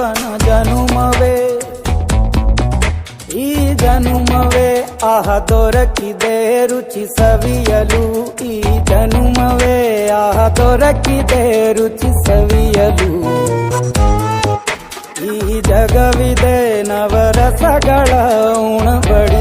ಜೀವನ ಜನುಮವೇ ಈ ಜನುಮವೇ ಆಹ ದೊರಕಿದೆ ರುಚಿ ಸವಿಯಲು ಈ ಜನುಮವೇ ಆಹ ದೊರಕಿದೆ ರುಚಿ ಸವಿಯಲು ಈ ಜಗವಿದೆ ನವರಸಗಳ ಉಣಬಡಿಸಲು